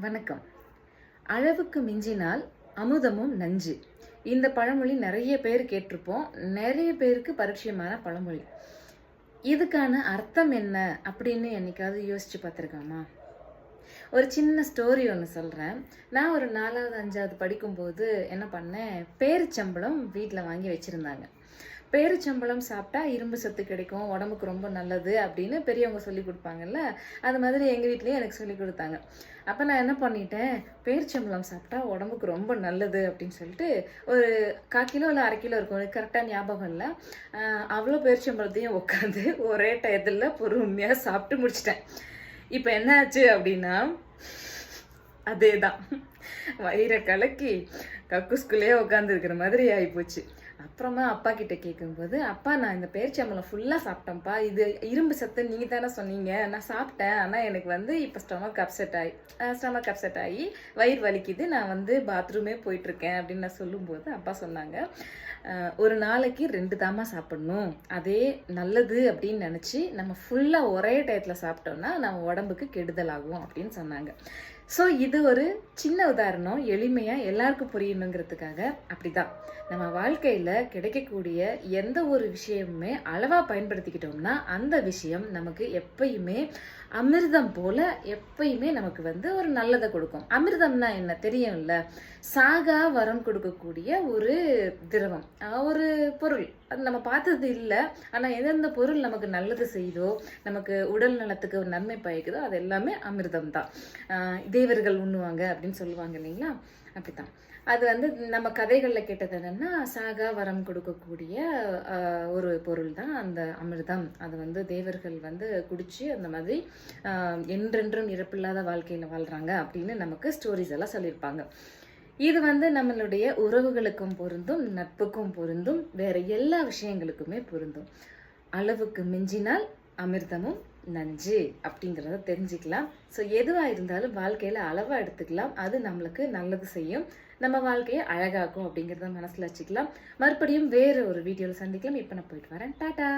வணக்கம். அளவுக்கு மிஞ்சினால் அமுதமும் நஞ்சு. இந்த பழமொழி நிறைய பேர் கேட்டிருப்போம். நிறைய பேருக்கு பரிச்சயமான பழமொழி. இதுக்கான அர்த்தம் என்ன அப்படின்னு என்னைக்காவது யோசிச்சு பார்த்துருக்காமா ஒரு சின்ன ஸ்டோரி ஒன்று சொல்கிறேன் நான் ஒரு நாலாவது அஞ்சாவது படிக்கும்போது என்ன பண்ணேன்? பேரிச்சம்பளம் வீட்டில் வாங்கி வச்சுருந்தாங்க. பேரிச்சம்பழம் சாப்பிட்டா இரும்பு சத்து கிடைக்கும் உடம்புக்கு ரொம்ப நல்லது அப்படின்னு பெரியவங்க சொல்லி கொடுப்பாங்கல்ல? அது மாதிரி எங்கள் வீட்லேயும் எனக்கு சொல்லி கொடுத்தாங்க. அப்போ நான் என்ன பண்ணிட்டேன்? பேரிச்சம்பளம் சாப்பிட்டா உடம்புக்கு ரொம்ப நல்லது அப்படின்னு சொல்லிட்டு ஒரு கால் கிலோ இல்லை அரை கிலோ இருக்கும். எனக்கு கரெக்டாக ஞாபகம் இல்லை. அவ்வளோ பேரிச்சம்பழத்தையும் உட்காந்து ஒரே டயத்தில் பொறுமையாக சாப்பிட்டு முடிச்சிட்டேன். இப்போ என்ன ஆச்சு அப்படின்னா அதே தான் வயிறை கலக்கி கக்குஸ்குள்ளேயே உட்காந்துருக்கிற மாதிரி ஆகிப்போச்சு அப்புறமா அப்பா கிட்ட கேட்கும்போது அப்பா நான் இந்த பேரிச்சம்பளம் ஃபுல்லாக சாப்பிட்டேன்ப்பா. இது இரும்பு சத்து நீங்கள் தானே சொன்னீங்க. நான் சாப்பிட்டேன். ஆனால் எனக்கு வந்து இப்போ ஸ்டொமக் அப்செட் ஆகி ஸ்டொமக் அப்செட் ஆகி வயிறு வலிக்குது. நான் வந்து பாத்ரூமே போயிட்டுருக்கேன். அப்படின்னு நான் சொல்லும்போது அப்பா சொன்னாங்க ஒரு நாளைக்கு ரெண்டு தாமா சாப்பிடணும். அதே நல்லது அப்படின்னு நினச்சி நம்ம ஃபுல்லாக ஒரே டயத்தில் சாப்பிட்டோம்னா நம்ம உடம்புக்கு கெடுதல் ஆகும் அப்படின்னு சொன்னாங்க. ஸோ இது ஒரு சின்ன உதாரணம். எளிமையாக எல்லாருக்கும் புரியணுங்கிறதுக்காக அப்படிதான். நம்ம வாழ்க்கையில் கிடைக்கக்கூடிய எந்த ஒரு விஷயமுமே அளவாக பயன்படுத்திக்கிட்டோம்னா அந்த விஷயம் நமக்கு எப்பயுமே அமிர்தம் போல எப்பயுமே நமக்கு வந்து ஒரு நல்லதை கொடுக்கும். அமிர்தம்னா என்ன? தெரியும்ல? சாகா வரம் கொடுக்கக்கூடிய ஒரு திரவம் ஒரு பொருள். அது நம்ம பார்த்தது இல்லை. ஆனால் எந்தெந்த பொருள் நமக்கு நல்லது செய்யுதோ நமக்கு உடல் நலத்துக்கு ஒரு நன்மை பயக்குதோ அது எல்லாமே அமிர்தம் தான் தேவர்கள் உண்ணுவாங்க அப்படின்னு சொல்லுவாங்க இல்லைங்களா? அப்படித்தான். அது வந்து நம்ம கதைகளில் கேட்டது என்னென்னா சாகா வரம் கொடுக்கக்கூடிய ஒரு பொருள் தான் அந்த அமிர்தம். அது வந்து தேவர்கள் வந்து குடித்து அந்த மாதிரி என்றென்றும் இறப்பில்லாத வாழ்க்கையில் வாழ்கிறாங்க அப்படின்னு நமக்கு ஸ்டோரிஸ் எல்லாம் சொல்லியிருப்பாங்க. இது வந்து நம்மளுடைய உறவுகளுக்கும் பொருந்தும் நட்புக்கும் பொருந்தும் வேற எல்லா விஷயங்களுக்குமே பொருந்தும். அளவுக்கு மிஞ்சினால் அமிர்தமும் நஞ்சு அப்படிங்கிறத தெரிஞ்சுக்கலாம். ஸோ எதுவாக இருந்தாலும் வாழ்க்கையில் அளவாக எடுத்துக்கலாம். அது நம்மளுக்கு நல்லது செய்யும். நம்ம வாழ்க்கையை அழகாக்கும் அப்படிங்கிறத மனசில் வச்சுக்கலாம். மறுபடியும் வேறு ஒரு வீடியோவில் சந்திக்கலாம். இப்போ நான் போயிட்டு வரேன். டாட்டா